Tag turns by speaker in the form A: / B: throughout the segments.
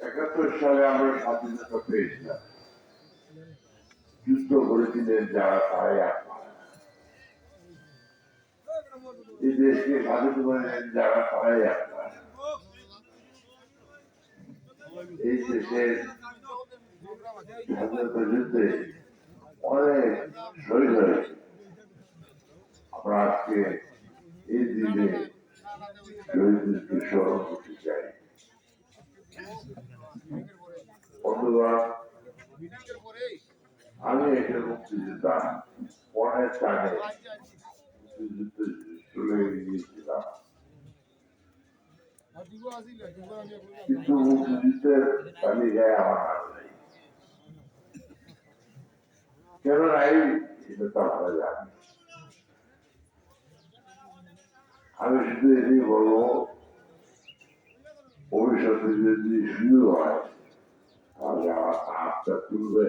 A: একাত্তর সালে আমরা স্বাধীনতা পেয়েছিলাম। যুদ্ধ করেছিলেন যারা, তারাই এই দেশকে স্বাধীন করেছেন যারা, তারাই এই দেশের স্বাধীনতা যুদ্ধে অনেক শহীদ হয়েছে। আমরা আজকে শহীদদেরকে স্মরণ চাই বন্ধুগণ আমি একটা মুক্তিযোদ্ধা আমার নাম নেই কেন এটা আমরা জানি আমি শুধু এটাই বলব, ভবিষ্যতে যদি সুযোগ হয়, তাহলে হাতটা তুলবে।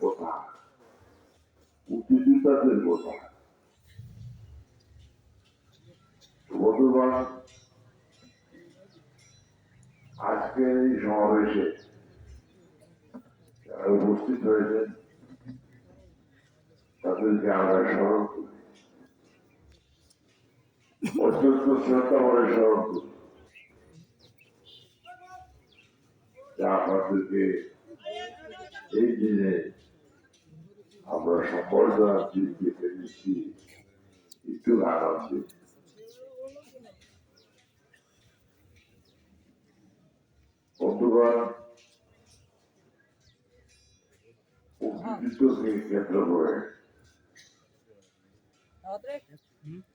A: কথা। মুক্তিযোদ্ধাদের কথা। বন্ধুগণ, আজকের এই সমাবেশে উপস্থিত হয়েছেন তাদেরকে আমরা স্মরণ করি অত্যন্ত শ্রদ্ধা করে স্মরণ করি যা আপনাদেরকে এই দিনে আমরা সম্বর্ধনা দিতে পেরেছি একটু আনন্দিত বন্ধুগণ কেন্দ্র করে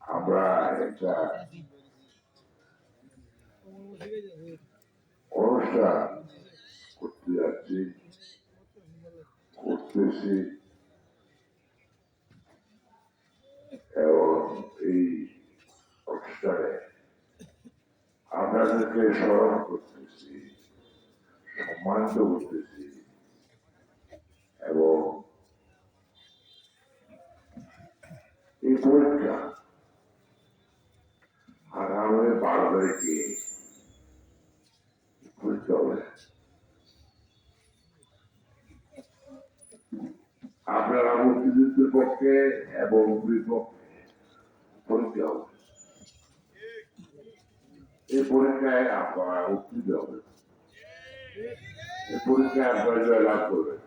A: আমরা অনুষ্ঠান করতে যাচ্ছি করতেছি। এবং এই অনুষ্ঠানে আপনাদেরকে স্মরণ করতেছি সম্মানিত করতেছি এবং পরীক্ষা আগামী বারো তারিখে পরীক্ষা হবে আপনারা মুক্তিযুদ্ধের পক্ষে এবং বিপক্ষে এই পরীক্ষায় আপনারা উত্তীর্ণ হবে এই পরীক্ষায় আপনারা জয়লাভ করবেন।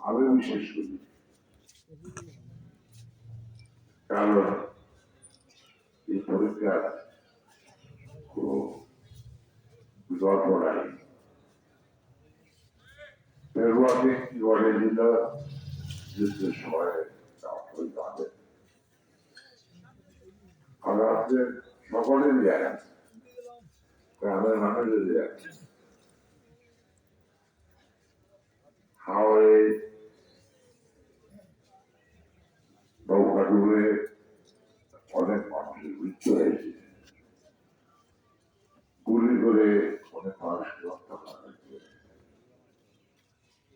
A: আমি বিশেষ করি। কারণ এই পরীক্ষার কোনো বিকল্প নাই। ফেব্রুয়ারি কি ঘটেছিল যুদ্ধের সময় জানেন আমাদের সকলের জানেন গ্রামের মানুষের জানেন নৌকা অনেক মানুষের মৃত্যু হয়েছে। গুলি করে অনেক মানুষকে হত্যা করা হয়েছে।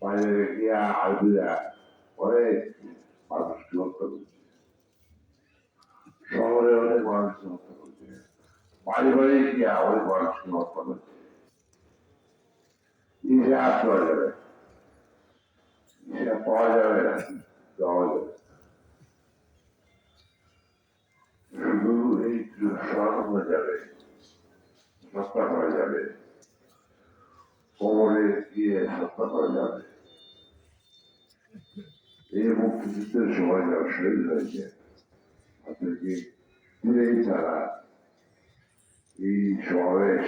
A: বাইরে গিয়া আলবিরা অনেক মানুষকে হত্যা করেছে। শহরে অনেক মানুষকে হত্যা করেছে। বাড়ি বাড়ি গিয়া অনেক মানুষকে হত্যা করেছে। ইতিহাস পাওয়া যাবে। সেটা পাওয়া যাবে না দেওয়া যাবে। শুধু এই স্মরণ হয়ে যাবে হত্যা করা যাবে কোমরে গিয়ে হত্যা করা যাবে এই মুক্তিযুদ্ধের সময় যারা শহীদ হয়েছে তাদেরকে দিলেই তারা এই সমাবেশ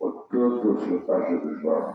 A: অত্যন্ত শ্রদ্ধার সাথে স্মরণ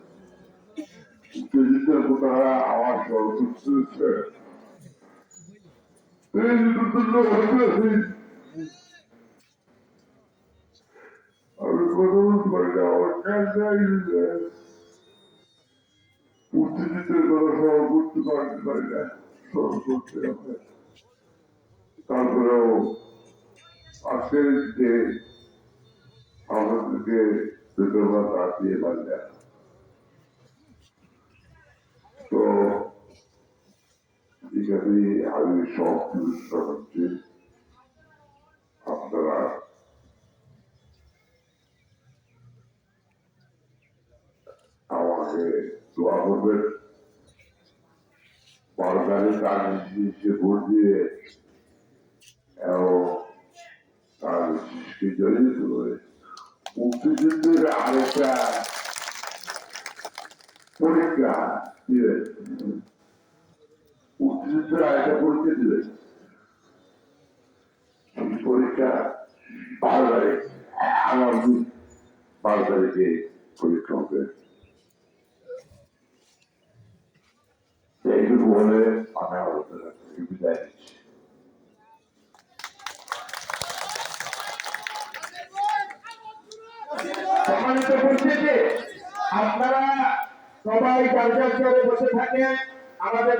A: উত্তেজিতের কোথায় আমার সর্বোচ্চ এই দুটো পারি না আমার কাজ উত্তেজিতের কথা পারি না তারপরেও আজকের যে আমাদেরকে ধন্যবাদ দিয়ে পারলেন তো এখানে আমি সব চেষ্টা করছি আপনারা আমাকে দোয়া করবেন সরকারি কাজ ভোট দিয়ে এবং সৃষ্টি জড়িত করে মুক্তিযুদ্ধের আরেকটা পরীক্ষা মুক্তিযুদ্ধের পরীক্ষা দিলেন সেই পরীক্ষা বারো তারিখ আগামী বারো তারিখে পরীক্ষা হবে এইটুকু হলে আমি আলোচনা থেকে বিদায়
B: আপনারা সবাই কার্যালয়ে বসে থাকে আমাদের